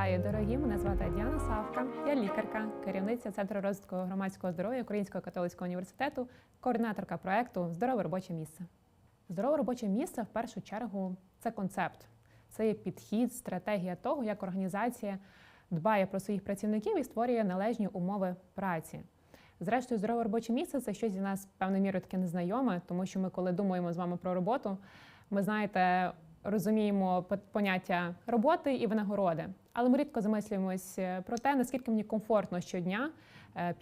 Вітаю, дорогі! Мене звати Діана Савка. Я лікарка, керівниця Центру розвитку громадського здоров'я Українського католицького університету, координаторка проекту Здорове робоче місце. Здорове робоче місце в першу чергу це концепт, це є підхід, стратегія того, як організація дбає про своїх працівників і створює належні умови праці. Зрештою, здорове робоче місце це щось для нас певною мірою таке незнайоме, тому що ми, коли думаємо з вами про роботу, ми знаєте, розуміємо поняття роботи і винагороди. Але ми рідко замислюємось е, про те, наскільки мені комфортно щодня,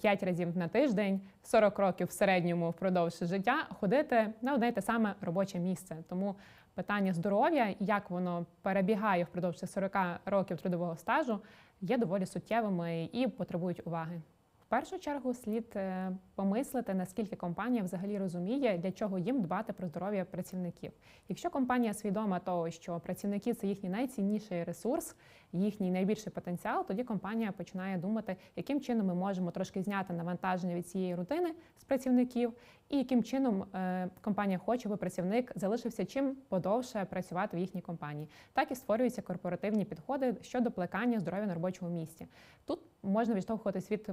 5 разів на тиждень, 40 років в середньому впродовж життя ходити на одне й те саме робоче місце. Тому питання здоров'я, як воно перебігає впродовж цих 40 років трудового стажу, є доволі суттєвими і потребують уваги. Першу чергу слід е, помислити, наскільки компанія взагалі розуміє, для чого їм дбати про здоров'я працівників. Якщо компанія свідома того, що працівники це їхній найцінніший ресурс, їхній найбільший потенціал, тоді компанія починає думати, яким чином ми можемо трошки зняти навантаження від цієї рутини з працівників, і яким чином е, компанія хоче, аби працівник залишився чим подовше працювати в їхній компанії. Так і створюються корпоративні підходи щодо плекання здоров'я на робочому місці. Тут можна відштовхуватись від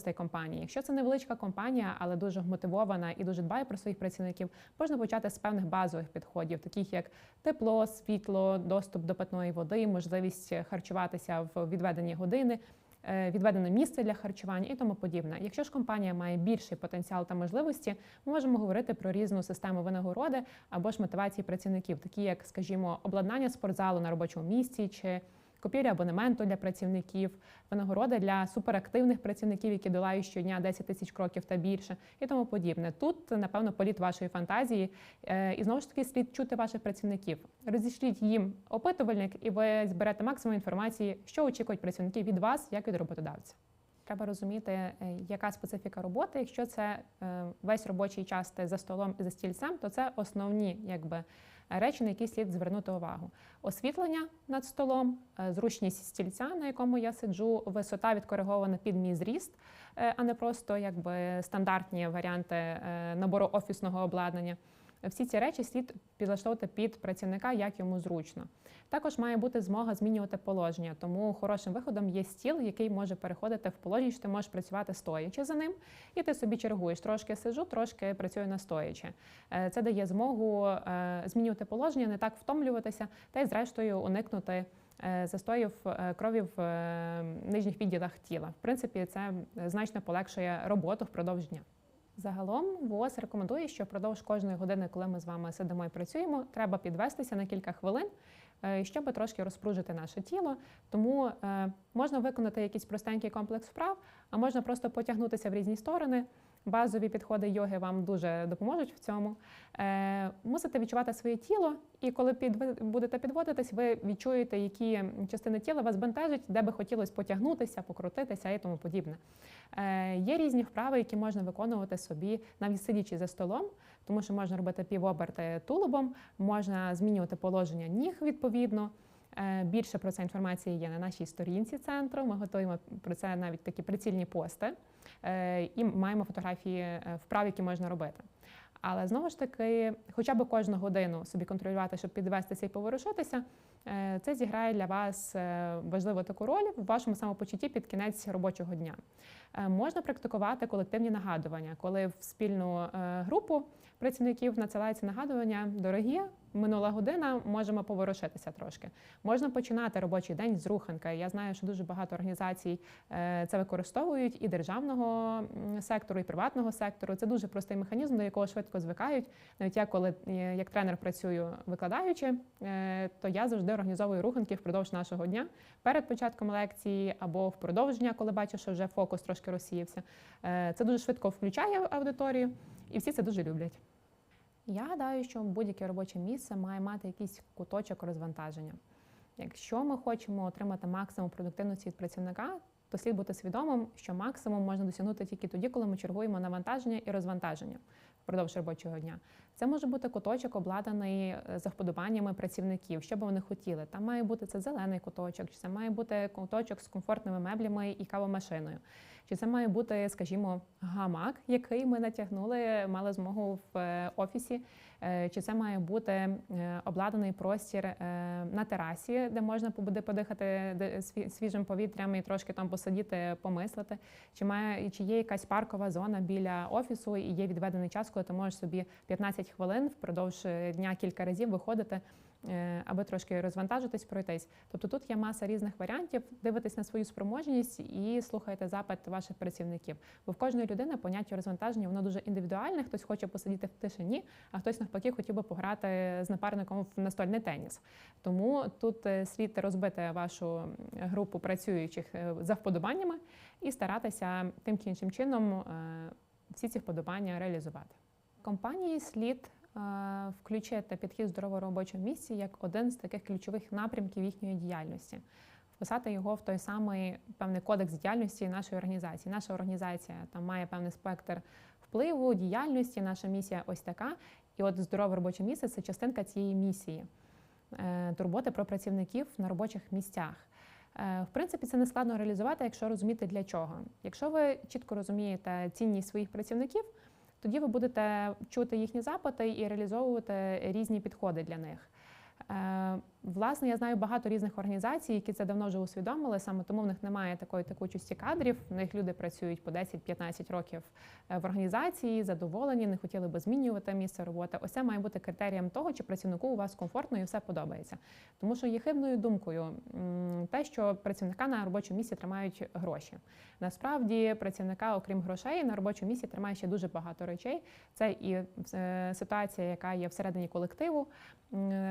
можливостей компанії. Якщо це невеличка компанія, але дуже мотивована і дуже дбає про своїх працівників, можна почати з певних базових підходів, таких як тепло, світло, доступ до питної води, можливість харчуватися в відведені години. е, Відведене місце для харчування і тому подібне. Якщо ж компанія має більший потенціал та можливості, ми можемо говорити про різну систему винагороди або ж мотивації працівників, такі як, скажімо, обладнання спортзалу на робочому місці чи купівля абонементу для працівників, винагорода для суперактивних працівників, які долають щодня 10 тисяч кроків та більше, і тому подібне. Тут, напевно, політ вашої фантазії, Е, і знову ж таки слід чути ваших працівників. Розішліть їм опитувальник, і ви зберете максимум інформації, що очікують працівники від вас, як від роботодавця. Треба розуміти, е, яка специфіка роботи. Якщо це е, весь робочий час ти за столом і за стільцем, то це основні якби, речі, на які слід звернути увагу. Освітлення над столом, е, зручність стільця, на якому я сиджу, висота відкоригована під мій зріст, е, а не просто якби, стандартні варіанти е, набору офісного обладнання. Всі ці речі слід підлаштовувати під працівника, як йому зручно. Також має бути змога змінювати положення, тому хорошим виходом є стіл, який може переходити в положення, що ти можеш працювати стоячи за ним, і ти собі чергуєш. Трошки сижу, трошки працюю на стоячи. Е, Це дає змогу е, змінювати положення, не так втомлюватися, та й зрештою уникнути. е, Застоїв крові в нижніх відділах тіла. В принципі, це значно полегшує роботу впродовж дня. Загалом ВОЗ рекомендує, що впродовж кожної години, коли ми з вами сидимо і працюємо, треба підвестися на кілька хвилин, щоб трошки розпружити наше тіло. Тому е, можна виконати якийсь простенький комплекс вправ, а можна просто потягнутися в різні сторони. Базові підходи йоги вам дуже допоможуть в цьому. Е, мусите відчувати своє тіло, і коли під, будете підводитись, ви відчуєте, які частини тіла вас бентежать, де би хотілося потягнутися, покрутитися і тому подібне. Е, є різні вправи, які можна виконувати собі, навіть сидячи за столом, тому що можна робити півоберти тулубом, можна змінювати положення ніг відповідно. Е, Більше про це інформації є на нашій сторінці центру. Ми готуємо про це навіть такі прицільні пости е, і маємо фотографії е, вправ, які можна робити. Але знову ж таки, хоча б кожну годину собі контролювати, щоб підвестися і поворушитися, це зіграє для вас важливу таку роль в вашому самопочутті під кінець робочого дня. Можна практикувати колективні нагадування, коли в спільну групу працівників надсилається нагадування дорогі. Минула година, можемо поворушитися трошки. Можна починати робочий день з руханки. Я знаю, що дуже багато організацій е, це використовують і державного сектору, і приватного сектору. Це дуже простий механізм, до якого швидко звикають. Навіть я, коли е, як тренер працюю викладаючи, е, то я завжди організовую руханки впродовж нашого дня перед початком лекції або впродовж дня, коли бачу, що вже фокус трошки розсіявся. Це дуже швидко включає аудиторію, і всі це дуже люблять. Я гадаю, що будь-яке робоче місце має мати якийсь куточок розвантаження. Якщо ми хочемо отримати максимум продуктивності від працівника, то слід бути свідомим, що максимум можна досягнути тільки тоді, коли ми чергуємо навантаження і розвантаження впродовж робочого дня. Це може бути куточок, обладнаний е, за вподобаннями працівників, що би вони хотіли. Там має бути це зелений куточок, чи це має бути куточок з комфортними меблями і кавомашиною. Чи це має бути, скажімо, гамак, який ми натягнули, мали змогу в е, офісі, чи це має бути е, обладнаний простір е, на терасі, де можна буде подихати свіжим повітрям і трошки там посидіти, помислити? Чи має чи є якась паркова зона біля офісу і є відведений час, коли ти можеш собі 15 хвилин впродовж е, дня кілька разів виходити, е, аби трошки розвантажитись, пройтись. Тобто тут є маса різних варіантів. Дивитесь на свою спроможність і слухайте запит ваших працівників. Бо в кожної людини поняття розвантаження воно дуже індивідуальне. Хтось хоче посидіти в тишині, а хтось навпаки хотів би пограти з напарником в настольний теніс. Тому тут е, слід розбити вашу групу працюючих е, за вподобаннями і старатися тим чи іншим чином е, всі ці вподобання реалізувати. Компанії слід е, включити підхід здорового робочого місця як один з таких ключових напрямків їхньої діяльності. Вписати його в той самий певний кодекс діяльності нашої організації. Наша організація там має певний спектр впливу, діяльності. Наша місія ось така. І от здорове робоче місце це частинка цієї місії е, турботи про працівників на робочих місцях. Е, В принципі, це не складно реалізувати, якщо розуміти для чого. Якщо ви чітко розумієте цінність своїх працівників, тоді ви будете чути їхні запити і реалізовувати різні підходи для них. Е, Власне, я знаю багато різних організацій, які це давно вже усвідомили. Саме тому в них немає такої текучості кадрів. В них люди працюють по 10-15 років е, в організації, задоволені, не хотіли би змінювати місце роботи. Ось це має бути критерієм того, чи працівнику у вас комфортно і все подобається. Тому що є хибною думкою те, що працівника на робочому місці тримають гроші. Насправді, працівника, окрім грошей, на робочому місці тримає ще дуже багато речей. Це і е, ситуація, яка є всередині колективу,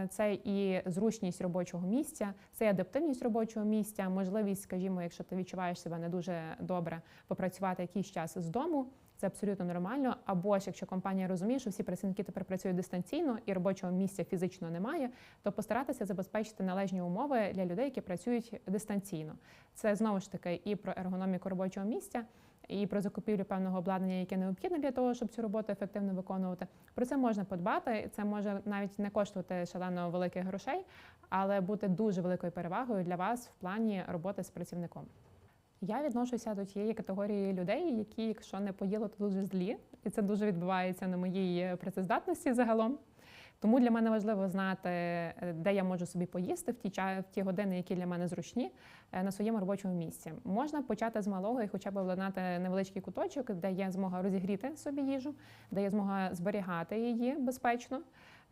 це і зручність робочого місця, це і адаптивність робочого місця, можливість, скажімо, якщо ти відчуваєш себе не дуже добре, попрацювати якийсь час з дому. Це абсолютно нормально. Або ж якщо компанія розуміє, що всі працівники тепер працюють дистанційно і робочого місця фізично немає, то постаратися забезпечити належні умови для людей, які працюють дистанційно. Це знову ж таки і про ергономіку робочого місця, і про закупівлю певного обладнання, яке необхідне для того, щоб цю роботу ефективно виконувати. Про це можна подбати. Це може навіть не коштувати шалено великих грошей, але бути дуже великою перевагою для вас в плані роботи з працівником. Я відношуся до тієї категорії людей, які, якщо не поїли, то дуже злі, і це дуже відбувається на моїй працездатності загалом. Тому для мене важливо знати, е, де я можу собі поїсти в ті в ті години, які для мене зручні, е, на своєму робочому місці. Можна почати з малого і хоча б обладнати невеличкий куточок, де є змога розігріти собі їжу, де є змога зберігати її безпечно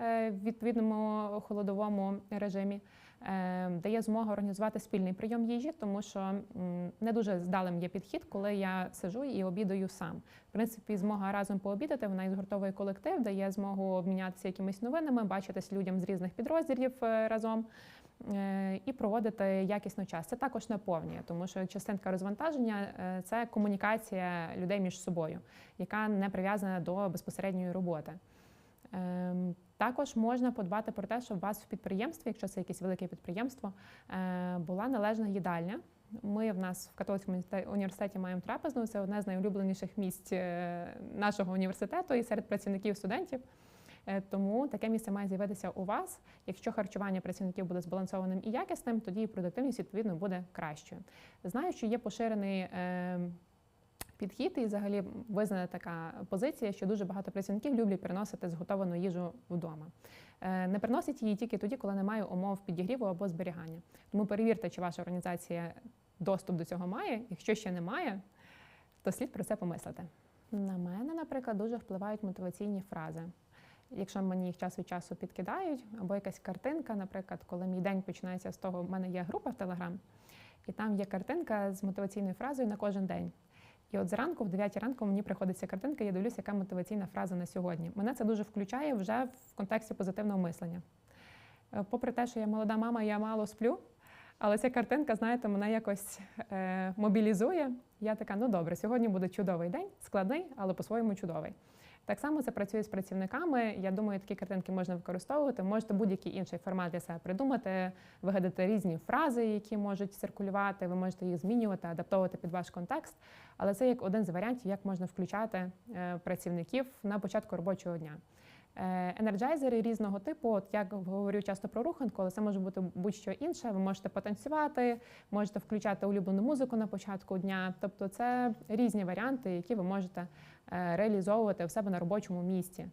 е, в відповідному холодовому режимі, е, де є змога організувати спільний прийом їжі, тому що не дуже здалим є підхід, коли я сижу і обідаю сам. В принципі, змога разом пообідати, вона і згуртовує колектив, дає змогу обмінятися якимись новинами, бачитись людям з різних підрозділів е, разом. е, І проводити якісно час. Це також наповнює, тому що частинка розвантаження це комунікація людей між собою, яка не прив'язана до безпосередньої роботи. Ем, Також можна подбати про те, щоб у вас в підприємстві, якщо це якесь велике підприємство, е, була належна їдальня. Ми в нас в католицькому університеті- маємо трапезну. Це одне з найулюбленіших місць е, нашого університету і серед працівників студентів. Е, Тому таке місце має з'явитися у вас. Якщо харчування працівників буде збалансованим і якісним, тоді і продуктивність відповідно буде кращою. Знаю, що є поширений е, підхід і взагалі визнана така позиція, що дуже багато працівників люблять приносити зготовану їжу вдома. Е, Не приносять її тільки тоді, коли немає умов підігріву або зберігання. Тому перевірте, чи ваша організація доступ до цього має. Якщо ще немає, то слід про це помислити. На мене, наприклад, дуже впливають мотиваційні фрази. Якщо мені їх час від часу підкидають, або якась картинка, наприклад, коли мій день починається з того, в мене є група в Телеграм, і там є картинка з мотиваційною фразою на кожен день. І от зранку, в 9 ранку, мені приходиться картинка, я дивлюся, яка мотиваційна фраза на сьогодні. Мене це дуже включає вже в контексті позитивного мислення. Е, Попри те, що я молода мама, я мало сплю, але ця картинка, знаєте, мене якось е, мобілізує. Я така, ну добре, сьогодні буде чудовий день, складний, але по-своєму чудовий. Так само це працює з працівниками. Я думаю, такі картинки можна використовувати. Можете будь-який інший формат для себе придумати, вигадати різні фрази, які можуть циркулювати. Ви можете їх змінювати, адаптовувати під ваш контекст. Але це як один з варіантів, як можна включати е, працівників на початку робочого дня. Е, Енерджайзери різного типу, от як говорю часто про руханку, але це може бути будь-що інше. Ви можете потанцювати, можете включати улюблену музику на початку дня. Тобто це різні варіанти, які ви можете е, реалізовувати в себе на робочому місці.